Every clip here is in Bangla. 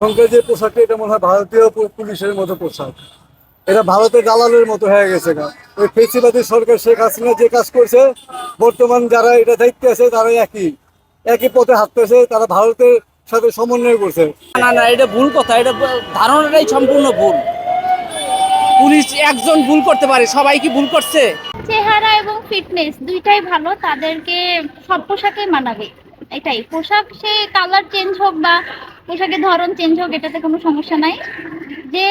এখনকার যে পোশাকটা এটা মনে হয় ভারতীয় পুলিশের মতো পোশাক। এটা ভারতের দালালের মতো হয়ে গেছে গা। ওই ফেসিবাদী সরকার শেখ হাসিনা যে কাজ করছে বর্তমান যারা এটা দায়িত্বে আছে তারা একই। একই পথে হাঁটতেছে তারা ভারতের সাথে সমন্বয় করছে। না না এটা ভুল কথা এটা ধারণাটাই সম্পূর্ণ ভুল। পুলিশ একজন ভুল করতে পারে সবাই কি ভুল করছে? চেহারা এবং ফিটনেস দুইটাই ভালো তাদেরকে সব পোশাকে মানাবে এটাই। পোশাক সে কালার চেঞ্জ হোক বা পোশাকের ধরন চেঞ্জ হোক, এটাতে কোনো সমস্যা নাই। যে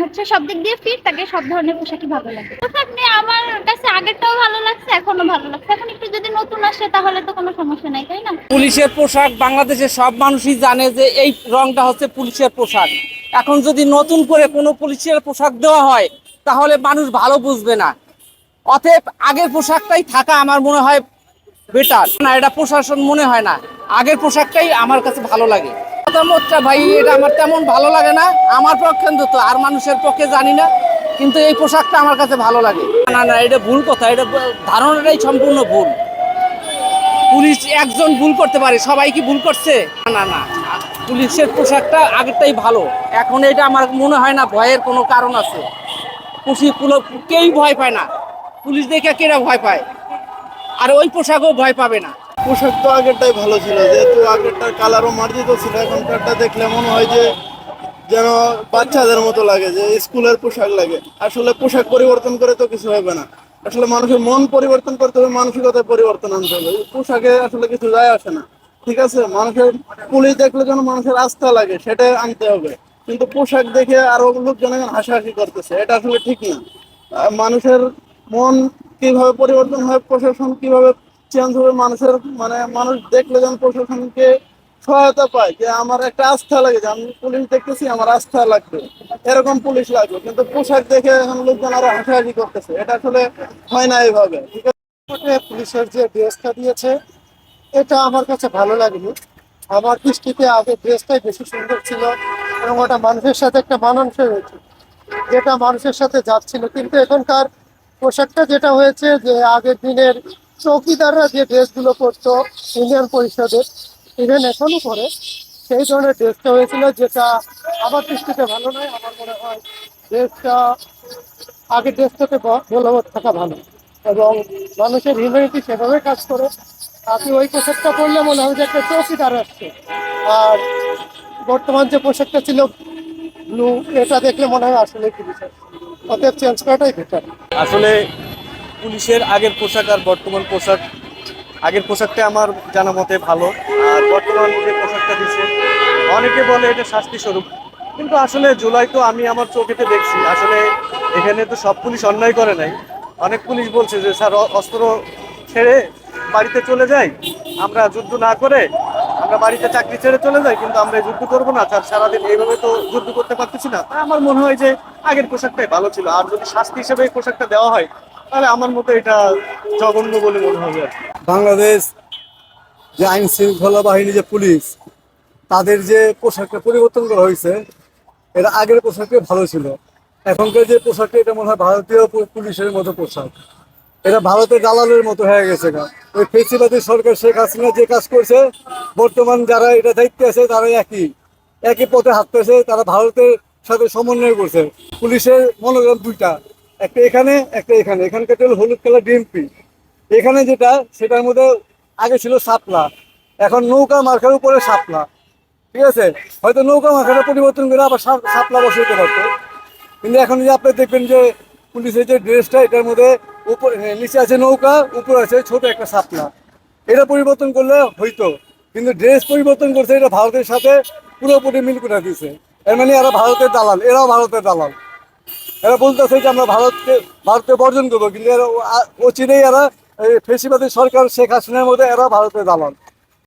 হচ্ছে সব দিক দিয়ে ফিট তাকে সব ধরনের পোশাকই ভালো লাগে। পোশাক আমার কাছে আগেরটাও ভালো লাগছে এখনও ভালো লাগছে। এখন একটু যদি নতুন আসে, তাহলে তো কোনো সমস্যা নাই, তাই না? পুলিশের পোশাক বাংলাদেশের সব মানুষই জানে যে এই রংটা হচ্ছে পুলিশের পোশাক। এখন যদি নতুন করে কোনো পুলিশের পোশাক দেওয়া হয়, তাহলে মানুষ ভালো বুঝবে না। অতএব আগের পোশাকটাই থাকা আমার মনে হয় বেটার না, এটা প্রশাসন মনে হয় না। আগের পোশাকটাই আমার কাছে ভালো লাগে। মতামতটা ভাই, এটা আমার তেমন ভালো লাগে না। আমার পক্ষে অন্তত, আর মানুষের পক্ষে জানি না, কিন্তু এই পোশাকটা আমার কাছে ভালো লাগে। না না, এটা ভুল কথা, এটা ধারণাটাই সম্পূর্ণ ভুল। পুলিশ একজন ভুল করতে পারে, সবাই কি ভুল করছে? না না পুলিশের পোশাকটা আগেরটাই ভালো। এখন এটা আমার মনে হয় না, ভয়ের কোনো কারণ আছে। পুলিশ পুলো, কেউই ভয় পায় না। পুলিশ দেখে কেরা ভয় পায়? আর ওই পোশাকও ভয় পাবে না। পোশাক তো আগেরটাই ভালো ছিল, যেহেতু আগেরটার কালারও মার্জিত ছিল, এখনকারটা দেখলে মনে হয় যে যেন বাচ্চাদের মতো লাগে, যে স্কুলের পোশাক লাগে। আসলে পোশাক পরিবর্তন করে তো কিছু হবে না। আসলে মানুষের মন পরিবর্তন করতে হবে, মানসিকতায় পরিবর্তন আনতে হবে। পোশাকে আসলে কিছু যায় আসে না। ঠিক আছে? মানুষের পুলিশ দেখলে যেন মানুষের আস্থা লাগে সেটা আনতে হবে। কিন্তু পোশাক দেখে আরও লোকজন এখন হাসাহাসি করতেছে, এটা আসলে ঠিক না। মানুষের মন কীভাবে পরিবর্তন হয়, প্রশাসন কীভাবে চেঞ্জ মানুষের মানে মানুষ দেখলে যেন প্রশাসনকে সহায়তা পায়, যে আমার একটা আস্থা লাগে, যে আমি পুলিশ দেখতেছি, আমার আস্থা লাগবে। এরকম পুলিশ লাগবে, কিন্তু পোশাক দেখে এখন লোকজন আরও হাসাহাসি করতেছে। এটা আসলে হয় না এইভাবে পুলিশের যে ড্রেসটা দিয়েছে, এটা আমার কাছে ভালো লাগেনি। আমার দৃষ্টিতে আগে ড্রেসটাই বেশি সুন্দর ছিল, এবং ওটা মানুষের সাথে একটা মানানসই হয়েছে। যেটা মানুষের সাথে যাচ্ছিল, কিন্তু এখনকার পোশাকটা যেটা হয়েছে, যে আগের দিনের চৌকিদাররা যে ড্রেসগুলো করতো ইউনিয়ন পরিষদের ইভেন এখনও করে সেই ধরনের ড্রেসটা হয়েছিল যেটা আমার দৃষ্টিতে ভালো নয়, আমার মনে হয় ড্রেসটা, আগের ড্রেসটাতে বলবৎ থাকা ভালো। এবং মানুষের হিউম্যানিটি সেভাবে কাজ করে, আপনি ওই পোশাকটা পরলে মনে হয় যে একটা চৌকিদার আসছে। আর বর্তমান যে পোশাকটা ছিল ব্লু এটা দেখলে মনে হয় আসলে পুলিশ আসছে অতএব চেঞ্জ করাটাই বেটার আসলে পুলিশের আগের পোশাক আর বর্তমান পোশাক, আগের পোশাকটা আমার জানা মতে ভালো, আর বর্তমান যে পোশাকটা দিচ্ছে অনেকে বলে এটা শাস্তি স্বরূপ কিন্তু আসলে জুলাই তো আমি আমার চোখেতে দেখছি, আসলে এখানে তো সব পুলিশ অন্যায় করে নাই। অনেক পুলিশ বলছে যে, স্যার অস্ত্র ছেড়ে বাড়িতে চলে যাই, আমরা যুদ্ধ না করে আমরা বাড়িতে চাকরি ছেড়ে চলে যাই, কিন্তু আমরা যুদ্ধ করব না, স্যার, সারাদিন এইভাবে তো যুদ্ধ করতে পারতেছি না। আমার মনে হয় যে আগের পোশাকটাই ভালো ছিল, আর যদি শাস্তি হিসেবে এই পোশাকটা দেওয়া হয় তাহলে আমার মতে এটা জঘন্য বলে মনে হবে বাংলাদেশ যে আইন শৃঙ্খলা বাহিনী যে পুলিশ, তাদের যে পোশাকটা পরিবর্তন করা হয়েছে, এটা আগের পোশাকটা ভালো ছিল। এখনকার যে পোশাকটা, এটা মনে হয় ভারতীয় পুলিশের মতো পোশাক। এটা ভারতের দালালের মতো হয়ে গেছে গা। ওই ফেসিবাদী সরকার শেখ হাসিনা যে কাজ করছে, বর্তমান যারা এটা দায়িত্বে আছে তারা একই। একই পথে হাঁটতেছে, তারা ভারতের সাথে সমন্বয় করছে। পুলিশের মনোগ্রাম দুইটা। একটা এখানে একটা এখানে। এখানকার হলো হলুদ কালার ডিএমপি এখানে যেটা, সেটার মধ্যে আগে ছিল সাপলা এখন নৌকা মার্কার উপরে সাপলা ঠিক আছে? হয়তো নৌকা মার্কাটা পরিবর্তন করে আবার সাপ- সাপলা বসাইতে পারতো। কিন্তু এখন যে আপনি দেখবেন যে পুলিশের যে ড্রেসটা, এটার মধ্যে উপর নিচে আছে নৌকা, উপরে আছে ছোট একটা সাপলা এটা পরিবর্তন করলে হইতো। কিন্তু ড্রেস পরিবর্তন করছে, এটা ভারতের সাথে পুরোপুরি মিল করে দিয়েছে এর মানে এরা ভারতের দালাল, এরাও ভারতের দালাল। এরা বলতেছে যে আমরা ভারতকে, ভারতে বর্জন করব, কিন্তু এরা ও- চিনেই এরা ফেসিবাদী সরকার শেখ হাসিনার মধ্যে এরা ভারতে দালাল।